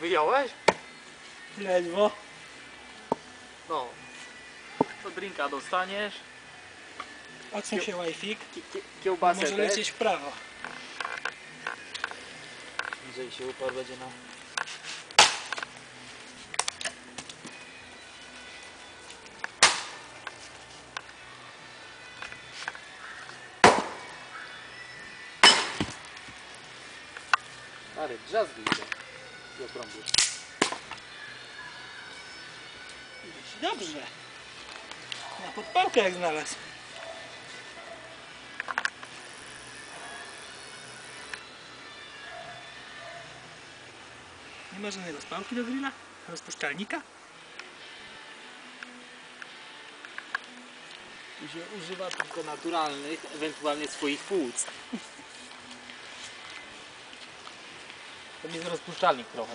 Wyjąłeś? Ledwo. No. To drinka dostaniesz. Odsuń się ki- Kiełbasę Może lecieć w prawo. Jeżeli się uparł będzie na... Stary, drzazgi idą. I. Dobrze. Na podpałkę jak znalazł. Nie ma żadnej rozpałki do grilla? Rozpuszczalnika? Tu się używa tylko naturalnych, ewentualnie swoich płuc. To jest rozpuszczalnik trochę.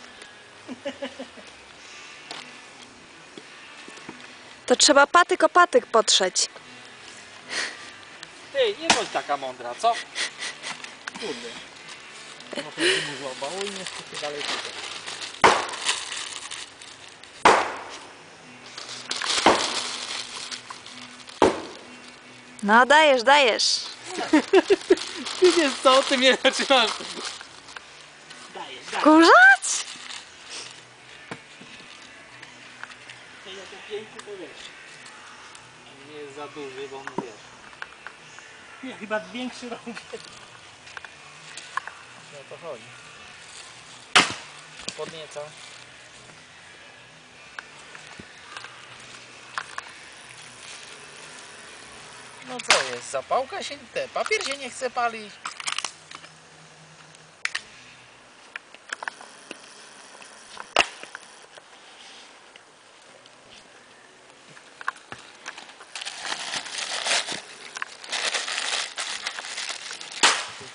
To trzeba patyk o patyk potrzeć. Ty, nie bądź taka mądra, co? Kurde. Trochę mu złapało i niestety dalej tutaj. No, dajesz, dajesz. Ty wiesz co, ty mnie zaczynasz. Kurzać? To ja wiesz. Nie jest za duży, bo on wiesz. Nie, chyba większy robię. O to chodzi. Podnieca. No co jest, zapałka się, te, papier się nie chce palić.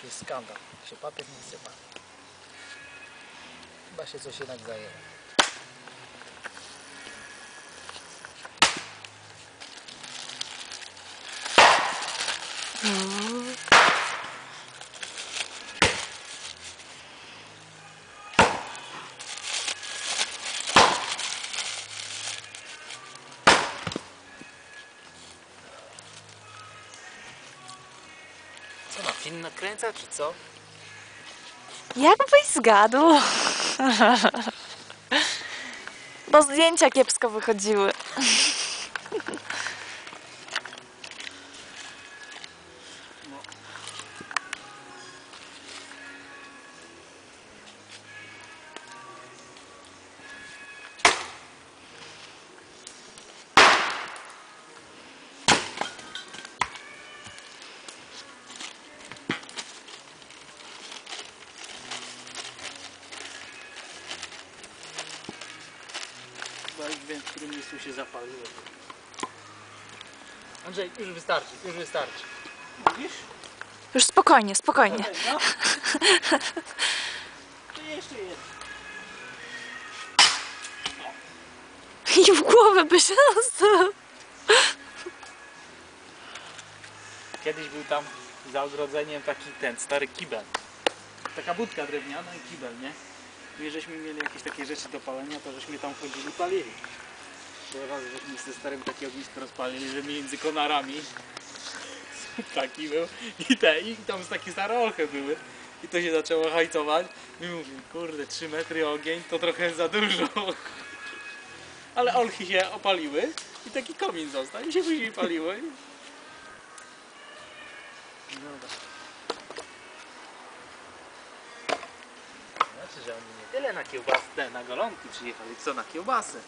To jest skandal, się papier nie palić. Chyba się coś jednak zajęło. Co ma film nakręca, czy co? Jakbyś zgadł. Bo zdjęcia kiepsko wychodziły. Już wiem, w którym miejscu się zapaliło. Andrzej, już wystarczy, już wystarczy. Widzisz? Już spokojnie, spokojnie. No. To jeszcze jest. I w głowę by się dostał. Kiedyś był tam za ogrodzeniem taki ten stary kibel. Taka budka drewniana i kibel, nie? Jak żeśmy mieli jakieś takie rzeczy do palenia, to żeśmy tam chodzili palili. Bo raz żeśmy ze starym takie ognisko rozpalili, że między konarami taki był i te, i tam takie stare olchy były. I to się zaczęło hajcować. I mówię, kurde, 3 metry ogień to trochę za dużo. Ale olchy się opaliły i taki komin został i się później paliło. i- no Dobra. Że oni nie tyle na kiełbasę, na golonki przyjechali, co na kiełbasę.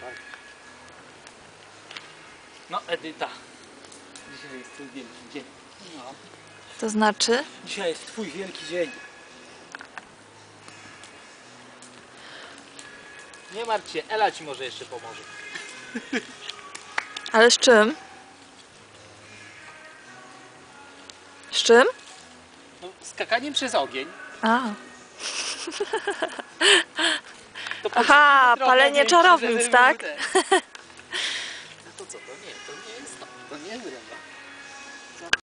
Tak. No Edyta, dzisiaj jest twój wielki dzień. No. To znaczy? Dzisiaj jest twój wielki dzień. Nie martw się, Ela ci może jeszcze pomoże. Ale z czym? Z czym? No, skakaniem przez ogień. A, To Aha, palenie czarownic, tak? No to co, to nie, to nie jest